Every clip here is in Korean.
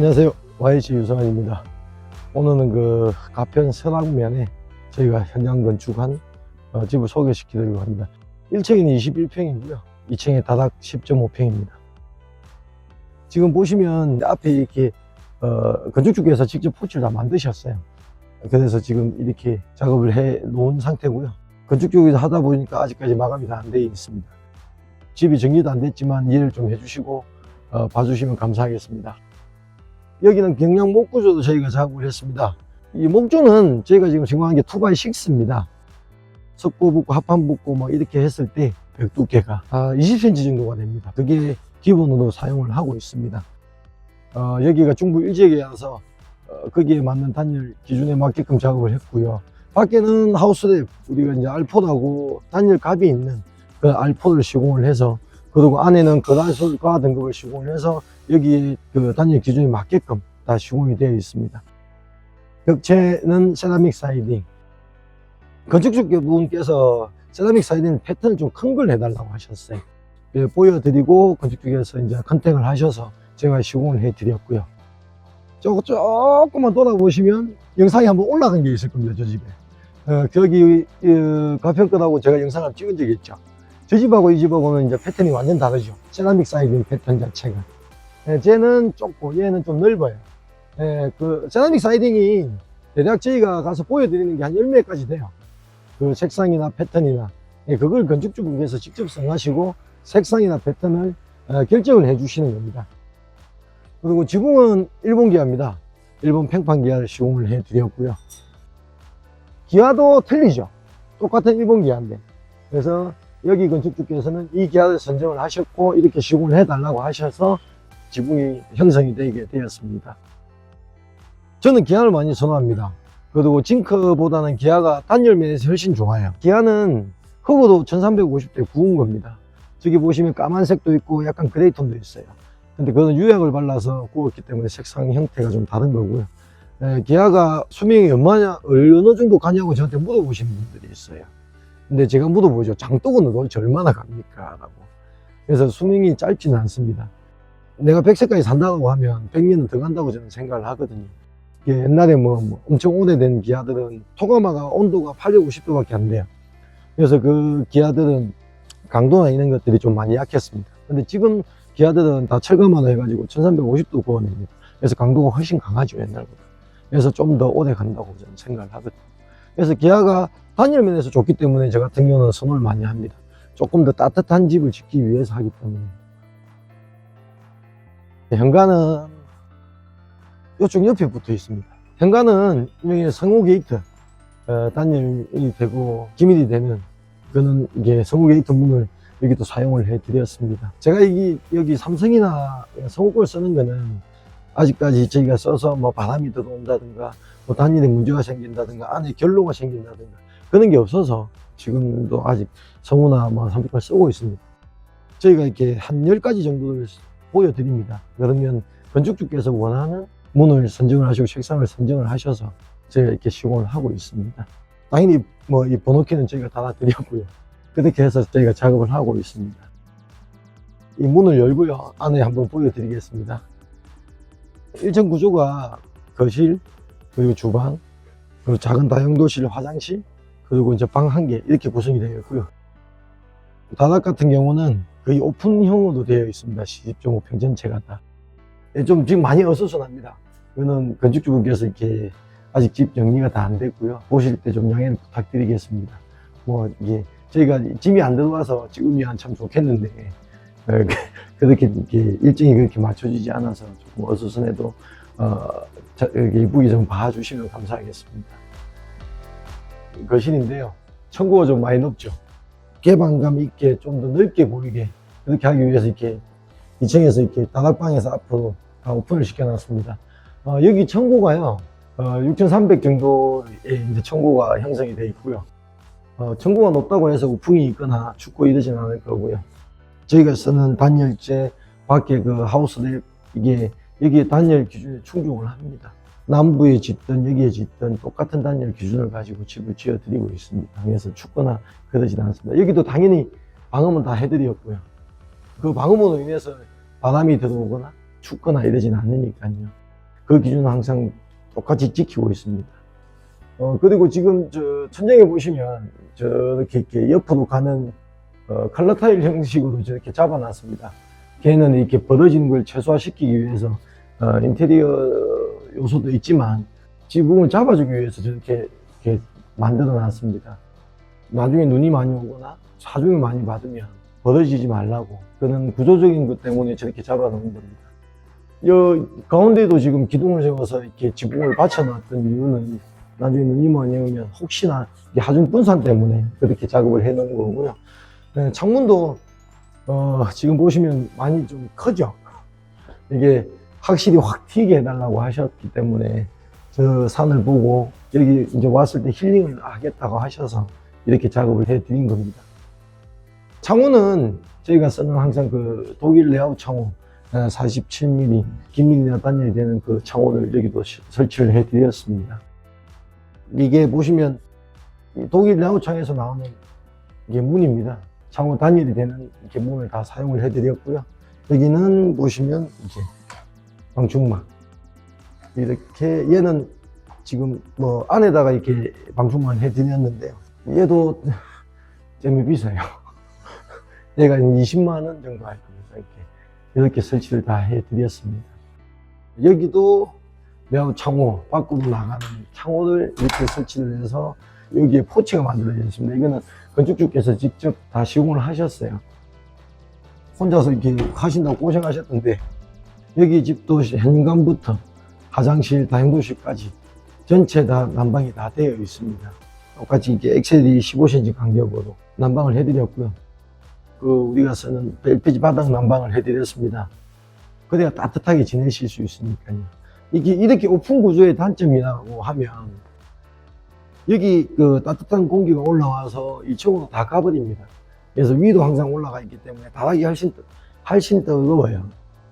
안녕하세요. YH 유성환입니다. 오늘은 그 가평 설악면에 저희가 현장 건축한 어, 집을 소개시키려고 합니다. 1층에는 21평이고요. 2층에 다닥 10.5평입니다. 지금 보시면 앞에 이렇게 어, 건축주께서 직접 포치를 다 만드셨어요. 그래서 지금 이렇게 작업을 해 놓은 상태고요. 건축주에서 하다 보니까 아직까지 마감이 다안 되어 있습니다. 집이 정리도 안 됐지만 이해를 좀 해주시고 어, 봐주시면 감사하겠습니다. 여기는 경량 목구조도 저희가 작업을 했습니다. 이 목조는 저희가 지금 제공한 게 2x6입니다. 석고 붙고 합판 붙고 뭐 이렇게 했을 때 벽 두께가 아, 20cm 정도가 됩니다. 그게 기본으로 사용을 하고 있습니다. 어, 여기가 중부 일지역이라서 어, 거기에 맞는 단열 기준에 맞게끔 작업을 했고요. 밖에는 하우스랩 우리가 이제 알포라고 단열 값이 있는 그 알포를 시공을 해서 그리고 안에는 거단술과 등급을 시공을 해서 여기 그 단열 기준에 맞게끔 다 시공이 되어 있습니다. 벽체는 세라믹 사이딩. 건축주분께서 세라믹 사이딩 패턴을 좀 큰 걸 해달라고 하셨어요. 예, 보여드리고 건축주께서 이제 컨택을 하셔서 제가 시공을 해드렸고요. 조, 조금만 돌아보시면 영상이 한번 올라간 게 있을 겁니다, 저 집에. 어, 저기, 어, 가평 거라고 제가 영상을 찍은 적이 있죠. 저 집하고 이 집하고는 이제 패턴이 완전 다르죠. 세라믹 사이딩 패턴 자체가. 예, 쟤는 좁고 얘는 좀 넓어요. 예, 그 세라믹 사이딩이 대략 저희가 가서 보여드리는 게 한 10매까지 돼요. 그 색상이나 패턴이나. 예, 그걸 건축주분께서 직접 정하시고 색상이나 패턴을 어, 결정을 해 주시는 겁니다. 그리고 지붕은 일본 기아입니다. 일본 팽판 기아를 시공을 해 드렸고요. 기아도 틀리죠. 똑같은 일본 기아인데. 그래서 여기 건축주께서는 이 기아를 선정을 하셨고 이렇게 시공을 해달라고 하셔서 지붕이 형성이 되게 되었습니다. 저는 기아를 많이 선호합니다. 그리고 징크보다는 기아가 단열 면에서 훨씬 좋아요. 기아는 흙으로 1350대 구운 겁니다. 저기 보시면 까만색도 있고 약간 그레이 톤도 있어요. 근데 그거는 유약을 발라서 구웠기 때문에 색상 형태가 좀 다른 거고요. 에, 기아가 수명이 얼마냐, 어느 정도 가냐고 저한테 물어보시는 분들이 있어요. 근데 제가 물어보죠. 장독은 도대체 얼마나 갑니까? 라고. 그래서 수명이 짧지는 않습니다. 내가 100세까지 산다고 하면 100년은 더 간다고 저는 생각을 하거든요. 이게 옛날에 뭐, 뭐 엄청 오래된 기아들은 토가마가 온도가 850도밖에 안 돼요. 그래서 그 기아들은 강도나 이런 것들이 좀 많이 약했습니다. 근데 지금 기아들은 다 철가마로 해가지고 1350도 구워냅니다. 그래서 강도가 훨씬 강하죠, 옛날보다. 그래서 좀 더 오래 간다고 저는 생각을 하거든요. 그래서 기아가 단열 면에서 좋기 때문에 저 같은 경우는 선호를 많이 합니다. 조금 더 따뜻한 집을 짓기 위해서 하기 때문에. 현관은 이쪽 옆에 붙어 있습니다. 현관은 여기 성우 게이트 어, 단열이 되고 기밀이 되는 그는 이게 성우 게이트 문을 여기도 사용을 해 드렸습니다. 제가 여기, 여기 삼성이나 성우골 쓰는 거는 아직까지 저희가 써서 뭐 바람이 들어온다든가 뭐 단일에 문제가 생긴다든가 안에 결로가 생긴다든가 그런 게 없어서 지금도 아직 성우나 뭐 삼성골 쓰고 있습니다. 저희가 이렇게 한 10가지 정도를 보여드립니다. 그러면 건축주께서 원하는 문을 선정을 하시고 책상을 선정을 하셔서 저희가 이렇게 시공을 하고 있습니다. 당연히 뭐 이 번호키는 저희가 달아드렸고요. 그렇게 해서 저희가 작업을 하고 있습니다. 이 문을 열고요. 안에 한번 보여드리겠습니다. 1층 구조가 거실, 그리고 주방, 그리고 작은 다용도실, 화장실, 그리고 이제 방 한 개 이렇게 구성이 되어 있고요. 다닥 같은 경우는 거의 오픈형으로 되어 있습니다. 10.5평 전체가 다. 예, 좀 지금 많이 어수선합니다. 이거는 건축주분께서 이렇게 아직 집 정리가 다 안 됐고요. 보실 때 좀 양해를 부탁드리겠습니다. 뭐 이게 저희가 짐이 안 들어와서 찍으면 참 좋겠는데 어, 그렇게 이렇게 일정이 그렇게 맞춰지지 않아서 조금 어수선해도 어, 자, 이쁘게 좀 봐주시면 감사하겠습니다. 거실인데요. 청구가 좀 많이 높죠. 개방감 있게 좀 더 넓게 보이게 그렇게 하기 위해서 이렇게 2층에서 이렇게 다락방에서 앞으로 다 오픈을 시켜놨습니다. 어, 여기 청구가요, 어, 6,300 정도의 청구가 형성이 되어 있고요. 어, 청구가 높다고 해서 우풍이 있거나 춥고 이러진 않을 거고요. 저희가 쓰는 단열재 밖에 그 하우스랩 이게 여기에 단열 기준에 충족을 합니다. 남부에 짓든 여기에 짓든 똑같은 단열 기준을 가지고 집을 지어 드리고 있습니다. 그래서 춥거나 그러진 않습니다. 여기도 당연히 방음은 다 해드렸고요. 그 방음으로 인해서 바람이 들어오거나 춥거나 이러진 않으니까요. 그 기준은 항상 똑같이 지키고 있습니다. 어, 그리고 지금 저 천장에 보시면 저렇게 이렇게 옆으로 가는 어, 칼라 타일 형식으로 저렇게 잡아놨습니다. 걔는 이렇게 벌어지는 걸 최소화시키기 위해서 어, 인테리어 요소도 있지만 지붕을 잡아주기 위해서 저렇게 이렇게 만들어 놨습니다. 나중에 눈이 많이 오거나 사중이 많이 받으면 벌어지지 말라고 그런 구조적인 것 때문에 저렇게 잡아 놓은 겁니다. 여 가운데도 지금 기둥을 세워서 이렇게 지붕을 받쳐놨던 이유는 나중에 눈이 많이 오면 혹시나 이 하중 분산 때문에 그렇게 작업을 해놓은 거고요. 네, 창문도 어, 지금 보시면 많이 좀 크죠. 이게 확실히 확 튀게 해달라고 하셨기 때문에 저 산을 보고 여기 이제 왔을 때 힐링을 하겠다고 하셔서 이렇게 작업을 해 드린 겁니다. 창호는 저희가 쓰는 항상 그 독일 레아웃 창호 47mm, 긴밀이나 단열이 되는 그 창호를 여기도 시- 설치를 해 드렸습니다. 이게 보시면 이 독일 레아웃 창에서 나오는 이게 문입니다. 창호 단열이 되는 이렇게 문을 다 사용을 해 드렸고요. 여기는 보시면 이렇게 방충망. 이렇게 얘는 지금 뭐 안에다가 이렇게 방충망 해드렸는데요. 얘도 재미 비싸요. 얘가 20만 원 정도 할 겁니다. 이렇게 이렇게 설치를 다 해드렸습니다. 여기도 매우 창호 밖으로 나가는 창호를 이렇게 설치를 해서 여기에 포치가 만들어져 있습니다. 이거는 건축주께서 직접 다 시공을 하셨어요. 혼자서 이렇게 하신다고 고생하셨던데 여기 집도 현관부터 화장실, 다용도실까지 전체 다 난방이 다 되어 있습니다. 똑같이 이렇게 엑셀이 15cm 간격으로 난방을 해드렸고요. 그 우리가 쓰는 LPG 바닥 난방을 해드렸습니다. 그래야 따뜻하게 지내실 수 있으니까요. 이게 이렇게 오픈 구조의 단점이라고 하면 여기 그 따뜻한 공기가 올라와서 2층으로 다 가버립니다. 그래서 위도 항상 올라가 있기 때문에 바닥이 훨씬 뜨- 훨씬 뜨거워요.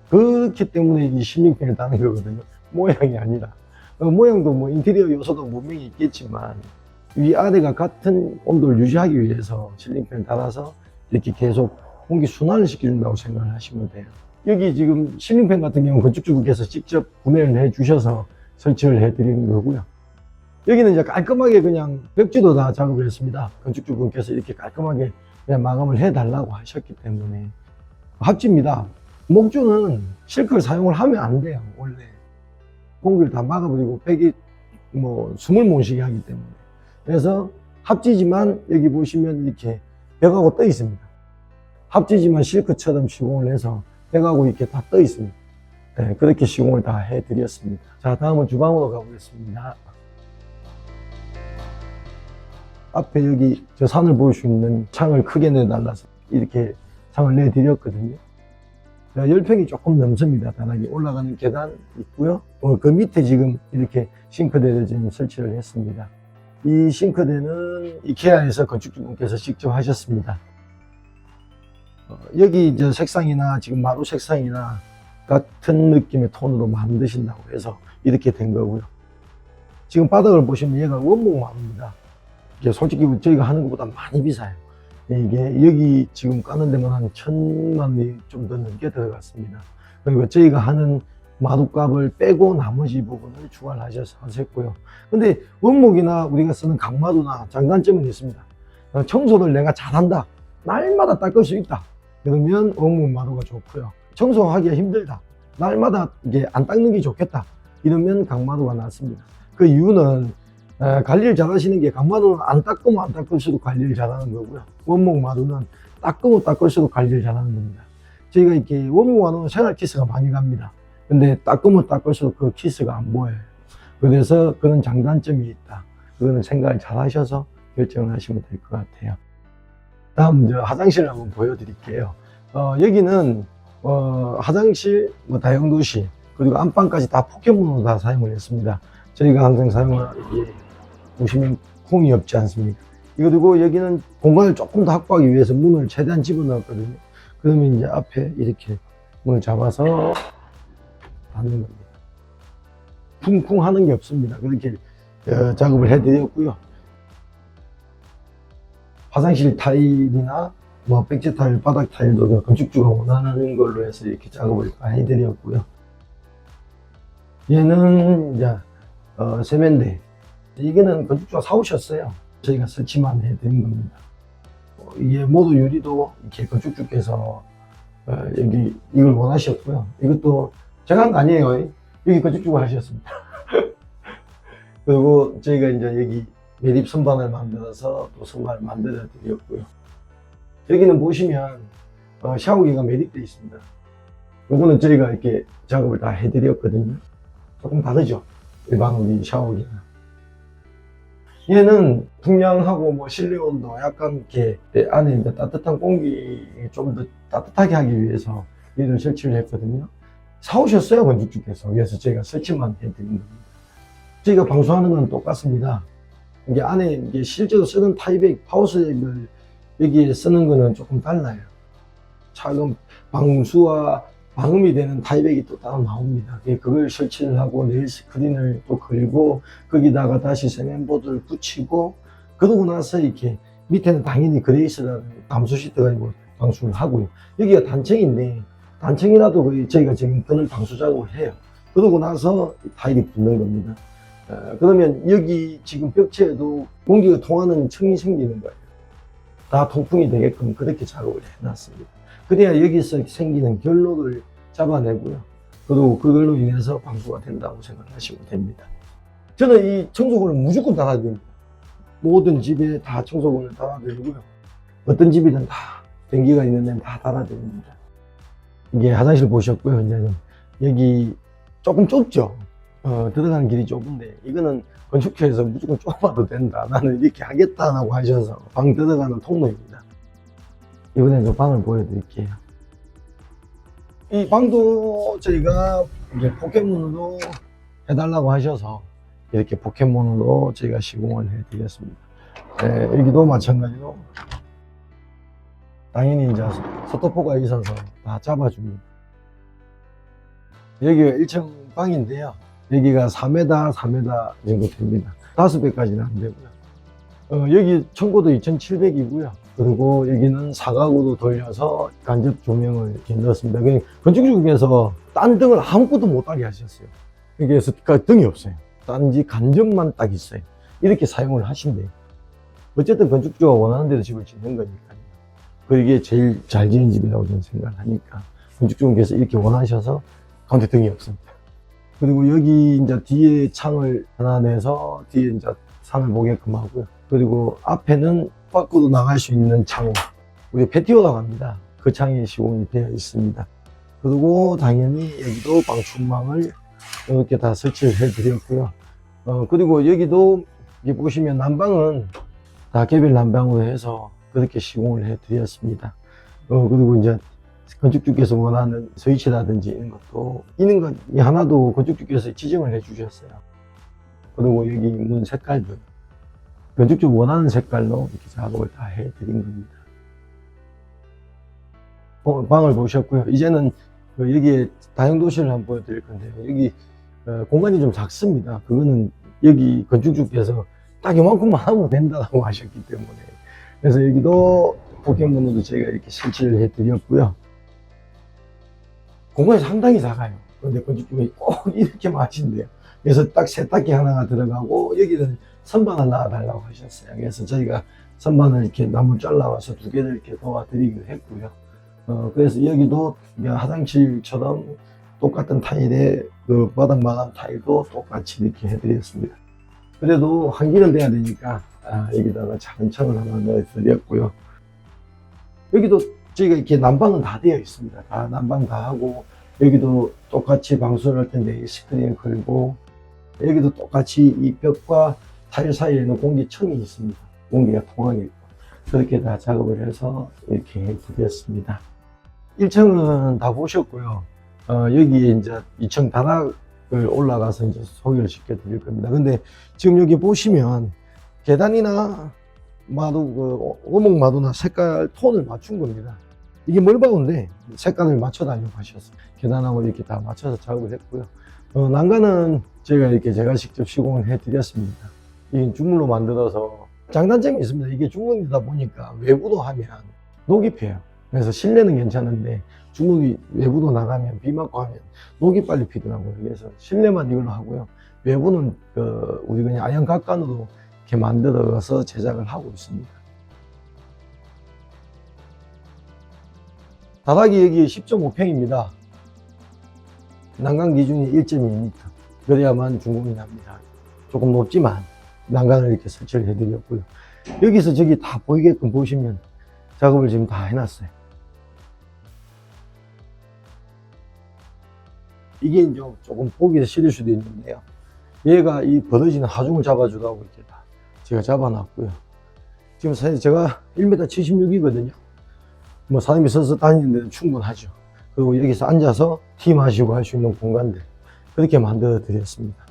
그렇기 때문에 이 실링팬을 다는 거거든요. 모양이 아니라. 어, 모양도 뭐 인테리어 요소도 분명히 있겠지만 위아래가 같은 온도를 유지하기 위해서 실링팬을 달아서 이렇게 계속 공기 순환을 시켜준다고 생각을 하시면 돼요. 여기 지금 실링팬 같은 경우는 건축주분께서 직접 구매를 해 주셔서 설치를 해 드리는 거고요. 여기는 이제 깔끔하게 그냥 벽지도 다 작업을 했습니다. 건축주분께서 이렇게 깔끔하게 그냥 마감을 해 달라고 하셨기 때문에 합지입니다. 목조는 실크를 사용을 하면 안 돼요, 원래. 공기를 다 막아버리고 벽이 뭐 숨을 못 쉬게 하기 때문에. 그래서 합지지만 여기 보시면 이렇게 벽하고 떠 있습니다. 합지지만 실크처럼 시공을 해서 벽하고 이렇게 다 떠 있습니다. 네, 그렇게 시공을 다 해드렸습니다. 자, 다음은 주방으로 가보겠습니다. 앞에 여기 저 산을 볼 수 있는 창을 크게 내달라서 이렇게 창을 내드렸거든요. 자, 열평이 조금 넘습니다. 단하게 올라가는 계단 있고요. 어, 그 밑에 지금 이렇게 싱크대를 지금 설치를 했습니다. 이 싱크대는 이케아에서 건축주분께서 직접 하셨습니다. 어, 여기 이제 색상이나 지금 마루 색상이나 같은 느낌의 톤으로 만드신다고 해서 이렇게 된 거고요. 지금 바닥을 보시면 얘가 원목 마루입니다. 이게 솔직히 저희가 하는 것보다 많이 비싸요. 이게 여기 지금 까는 데만 한 천만 원이 좀 더 넘게 들어갔습니다. 그리고 저희가 하는 마루값을 빼고 나머지 부분을 추가를 하셔서 하셨고요. 근데 원목이나 우리가 쓰는 강마루나 장단점은 있습니다. 어, 청소를 내가 잘한다. 날마다 닦을 수 있다. 그러면 원목 마루가 좋고요. 청소하기가 힘들다. 날마다 이게 안 닦는 게 좋겠다. 이러면 강마루가 낫습니다. 그 이유는 에, 관리를 잘 하시는 게 강마루는 안 닦으면 안 닦을수록 관리를 잘 하는 거고요. 원목 마루는 닦으면 닦을수록 관리를 잘 하는 겁니다. 저희가 이렇게 원목 마루는 생활 키스가 많이 갑니다. 근데 닦으면 닦을수록 그 키스가 안 보여요. 그래서 그런 장단점이 있다. 그거는 생각을 잘 하셔서 결정을 하시면 될 것 같아요. 다음 저 화장실을 한번 보여드릴게요. 어, 여기는 어, 화장실, 뭐 다용도실 그리고 안방까지 다 포켓몬으로 다 사용을 했습니다. 저희가 항상 사용하는 보시면 콩이 없지 않습니까? 이거 그리고 여기는 공간을 조금 더 확보하기 위해서 문을 최대한 집어넣었거든요. 그러면 이제 앞에 이렇게 문을 잡아서 닫는 겁니다. 쿵쿵 하는 게 없습니다. 그렇게 어, 작업을 해드렸고요. 화장실 타일이나 뭐 백지 타일, 바닥 타일도 그 건축주가 원하는 걸로 해서 이렇게 작업을 다 해드렸고요. 얘는 이제 어, 세면대. 이거는 건축주가 사오셨어요. 저희가 설치만 해드린 겁니다. 어, 이게 모두 유리도 이렇게 건축주께서 어, 여기 이걸 원하셨고요. 이것도 제가 한 거 아니에요. 여기 건축주가 하셨습니다. 그리고 저희가 이제 여기 매립 선반을 만들어서 또 선반을 만들어 드렸고요. 여기는 보시면 어, 샤워기가 매립되어 있습니다. 요거는 저희가 이렇게 작업을 다 해드렸거든요. 조금 다르죠? 일반 우리 샤워기는. 얘는 풍량하고 뭐 실내 온도 약간 이렇게 안에 이제 따뜻한 공기 좀 더 따뜻하게 하기 위해서 얘를 설치를 했거든요. 사오셨어요, 건축주께서. 그래서 저희가 설치만 해드린 겁니다. 저희가 방수하는 건 똑같습니다. 이게 안에 이게 실제로 쓰는 타이백, 파워스액을 여기에 쓰는 거는 조금 달라요. 차금 방수와 방음이 되는 타이백이 또 따로 나옵니다. 예, 그걸 설치를 하고 네일 스크린을 또 걸고 거기다가 다시 세면보드를 붙이고 그러고 나서 이렇게 밑에는 당연히 그레이스라는 감수 시트가 있고 방수를 하고요. 여기가 단층인데 단층이라도 저희가 지금 그늘 방수 작업을 해요. 그러고 나서 타일이 붙는 겁니다. 어, 그러면 여기 지금 벽체에도 공기가 통하는 층이 생기는 거예요. 다 통풍이 되게끔 그렇게 작업을 해놨습니다. 그래야 여기서 생기는 결로를 잡아내고요. 그리고 그걸로 인해서 방수가 된다고 생각하시면 됩니다. 저는 이 청소기를 무조건 달아드립니다. 모든 집에 다 청소기를 달아드리고요. 어떤 집이든 다 변기가 있는 데는 다 달아드립니다. 이게 화장실 보셨고요. 이제는 여기 조금 좁죠. 어, 들어가는 길이 좁은데 이거는 건축회에서 무조건 좁아도 된다. 나는 이렇게 하겠다라고 하셔서 방 들어가는 통로입니다. 이번엔 저 방을 보여드릴게요. 이 방도 저희가 이제 포켓몬으로 해달라고 하셔서 이렇게 포켓몬으로 저희가 시공을 해드렸습니다. 네, 여기도 마찬가지로 당연히 이제 서토포가 있어서 다 잡아줍니다. 여기가 1층 방인데요. 여기가 4m, 4m 정도 됩니다. 5배까지는 안 되고요. 어, 여기 청고도 2,700이고요. 그리고 여기는 사각으로 돌려서 간접 조명을 넣었습니다. 그냥 건축주께서 딴 등을 아무것도 못하게 하셨어요. 여기에서 그 등이 없어요. 단지 간접만 딱 있어요. 이렇게 사용을 하신대요. 어쨌든 건축주가 원하는 대로 집을 짓는 거니까요. 그게 제일 잘 지은 집이라고 저는 생각을 하니까 건축주님께서 이렇게 원하셔서 가운데 등이 없습니다. 그리고 여기 이제 뒤에 창을 하나 내서 뒤에 이제 산을 보게끔 하고요. 그리고 앞에는 밖으로 나갈 수 있는 창, 우리 패티오라고 합니다. 그 창이 시공이 되어 있습니다. 그리고 당연히 여기도 방충망을 이렇게 다 설치를 해 드렸고요. 어, 그리고 여기도 이렇게 보시면 난방은 다 개별 난방으로 해서 그렇게 시공을 해 드렸습니다. 어, 그리고 이제 건축주께서 원하는 스위치라든지 이런 것도 있는 것 하나도 건축주께서 지정을 해 주셨어요. 그리고 여기 문 색깔도 건축주 원하는 색깔로 이렇게 작업을 다 해드린 겁니다. 어, 방을 보셨고요. 이제는 그 여기에 다용도실을 한번 보여드릴 건데요. 여기 어, 공간이 좀 작습니다. 그거는 여기 건축주께서 딱 이만큼만 하면 된다고 하셨기 때문에 그래서 여기도 포켓몬으로 저희가 이렇게 설치를 해드렸고요. 공간이 상당히 작아요. 그런데 건축주가 꼭 이렇게만 하신대요. 그래서 딱 세탁기 하나가 들어가고 여기는 선반을 놔달라고 하셨어요. 그래서 저희가 선반을 이렇게 나무 잘라와서 두 개를 이렇게 도와드리기로 했고요. 어, 그래서 여기도 화장실처럼 똑같은 타일에 그 바닥 마감 타일도 똑같이 이렇게 해드렸습니다. 그래도 환기는 돼야 되니까 아, 여기다가 작은 창을 하나 넣어드렸고요. 여기도 저희가 이렇게 난방은 다 되어 있습니다. 다 난방 다 하고 여기도 똑같이 방수를 할 텐데 이 스크린 걸고 여기도 똑같이 이 벽과 타일 사이에는 공기청이 있습니다. 공기가 통하게끔 그렇게 다 작업을 해서 이렇게 해드렸습니다. 1층은 다 보셨고요. 어, 여기에 이제 2층 다락을 올라가서 이제 소개를 시켜 드릴 겁니다. 근데 지금 여기 보시면 계단이나 마도, 그, 오목 마도나 색깔 톤을 맞춘 겁니다. 이게 멀바운데 색깔을 맞춰달라고 하셨어요. 계단하고 이렇게 다 맞춰서 작업을 했고요. 어, 난간은 제가 이렇게 제가 직접 시공을 해 드렸습니다. 이게 중물로 만들어서 장단점이 있습니다. 이게 중물이다 보니까 외부로 하면 녹이 펴요. 그래서 실내는 괜찮은데 주문이 외부도 나가면 비 맞고 하면 녹이 빨리 피더라고요. 그래서 실내만 이걸로 하고요. 외부는 그 우리 그냥 아연 각관으로 이렇게 만들어서 제작을 하고 있습니다. 바닥이 여기 10.5평입니다. 난간 기준이 1.2m. 그래야만 준공이 납니다. 조금 높지만 난간을 이렇게 설치를 해드렸고요. 여기서 저기 다 보이게끔 보시면 작업을 지금 다 해놨어요. 이게 이제 조금 보기에 싫을 수도 있는데요. 얘가 이 벌어지는 하중을 잡아주라고 이렇게 다 제가 잡아놨고요. 지금 사실 제가 1m 76이거든요. 뭐 사람이 서서 다니는 데는 충분하죠. 그리고 여기서 앉아서 티 마시고 할 수 있는 공간들 그렇게 만들어 드렸습니다.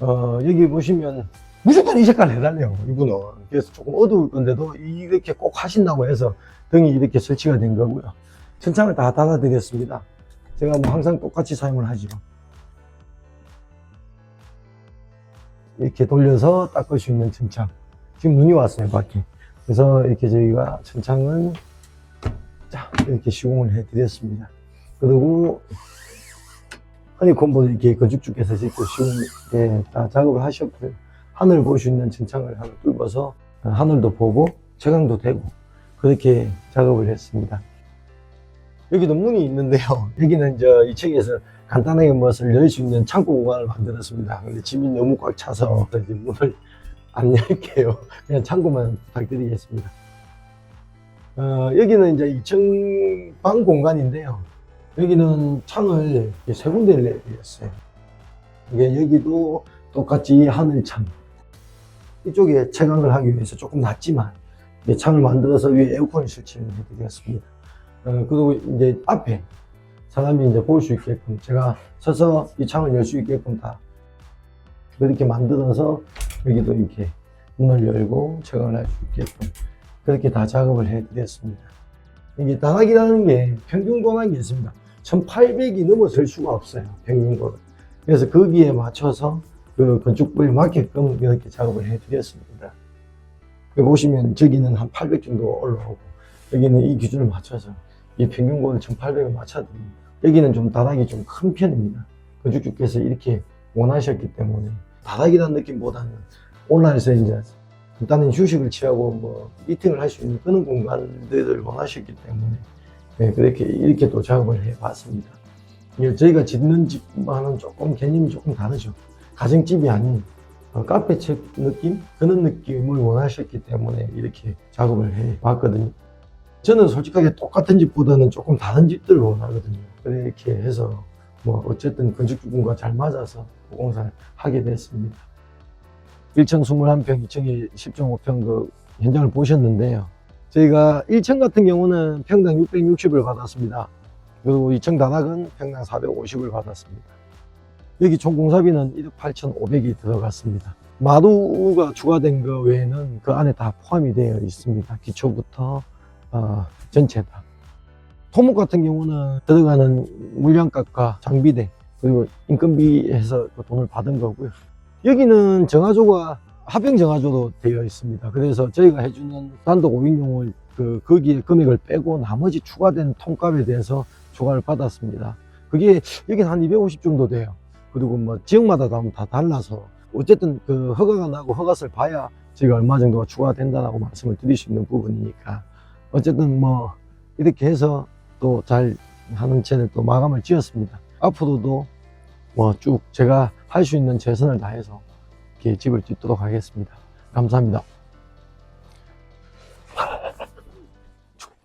어, 여기 보시면 무조건 이 색깔 해달래요, 이분은. 그래서 조금 어두울 건데도 이렇게 꼭 하신다고 해서 등이 이렇게 설치가 된 거고요. 천창을 다 닫아 드렸습니다. 제가 뭐 항상 똑같이 사용을 하죠. 이렇게 돌려서 닦을 수 있는 천창. 지금 눈이 왔어요, 밖에. 그래서 이렇게 저희가 천창은 자, 이렇게 시공을 해 드렸습니다. 그리고 허니콤보도 이렇게 건축주께서 직접 시공, 예, 다 작업을 하셨고요. 하늘 볼 수 있는 천창을 하나 뚫어서 하늘도 보고 채광도 되고 그렇게 작업을 했습니다. 여기도 문이 있는데요. 여기는 저 2층에서 간단하게 무엇을 열 수 있는 창고 공간을 만들었습니다. 근데 짐이 너무 꽉 차서 문을 안 열게요. 그냥 창고만 부탁드리겠습니다. 어, 여기는 이제 2층 방 공간인데요. 여기는 창을 세 군데를 내드렸어요. 이게 여기도 똑같이 하늘창. 이쪽에 채광을 하기 위해서 조금 낮지만 창을 만들어서 위에 에어컨을 설치를 해드렸습니다. 어, 그리고 이제 앞에 사람이 이제 볼 수 있게끔 제가 서서 이 창을 열 수 있게끔 다 그렇게 만들어서 여기도 이렇게 문을 열고 채광을 할 수 있게끔 그렇게 다 작업을 해드렸습니다. 이게 단학이라는 게 평균 도난이 있습니다. 1800이 넘어설 수가 없어요. 평균도는. 그래서 거기에 맞춰서 그 건축부에 맞게끔 이렇게 작업을 해드렸습니다. 보시면 저기는 한 800 정도 올라오고 여기는 이 기준을 맞춰서 이 평균고를 1800을 맞춰드립니다. 여기는 좀 다락이 좀 큰 편입니다. 건축주께서 이렇게 원하셨기 때문에 다락이라는 느낌보다는 온라인에서 이제 간단한 휴식을 취하고 뭐 미팅을 할 수 있는 그런 공간들을 원하셨기 때문에 네, 그렇게 이렇게 또 작업을 해봤습니다. 저희가 짓는 집과는 조금 개념이 조금 다르죠. 가정집이 아닌 어, 카페책 느낌 그런 느낌을 원하셨기 때문에 이렇게 작업을 해봤거든요. 저는 솔직하게 똑같은 집보다는 조금 다른 집들을 원하거든요. 그렇게 해서 뭐 어쨌든 건축주분과 잘 맞아서 공사를 하게 됐습니다. 1층 21평, 2층에 10.5평 그 현장을 보셨는데요. 저희가 1층 같은 경우는 평당 660을 받았습니다. 그리고 2층 단학은 평당 450을 받았습니다. 여기 총 공사비는 1억 8,500이 들어갔습니다. 마루가 추가된 거 외에는 그 안에 다 포함이 되어 있습니다. 기초부터 어, 전체 다. 토목 같은 경우는 들어가는 물량값과 장비대 그리고 인건비에서 그 돈을 받은 거고요. 여기는 정화조가 합병 정화조로 되어 있습니다. 그래서 저희가 해주는 단독 5인용을 그 거기에 금액을 빼고 나머지 추가된 통값에 대해서 추가를 받았습니다. 그게 여기는 한250 정도 돼요. 그리고 뭐 지역마다 다, 다 달라서 어쨌든 그 허가가 나고 허가서를 봐야 저희가 얼마 정도가 추가된다라고 말씀을 드릴 수 있는 부분이니까 어쨌든 뭐 이렇게 해서 또 잘 하는 채를 또 마감을 지었습니다. 앞으로도 뭐 쭉 제가 할 수 있는 최선을 다해서 이렇게 집을 짓도록 하겠습니다. 감사합니다.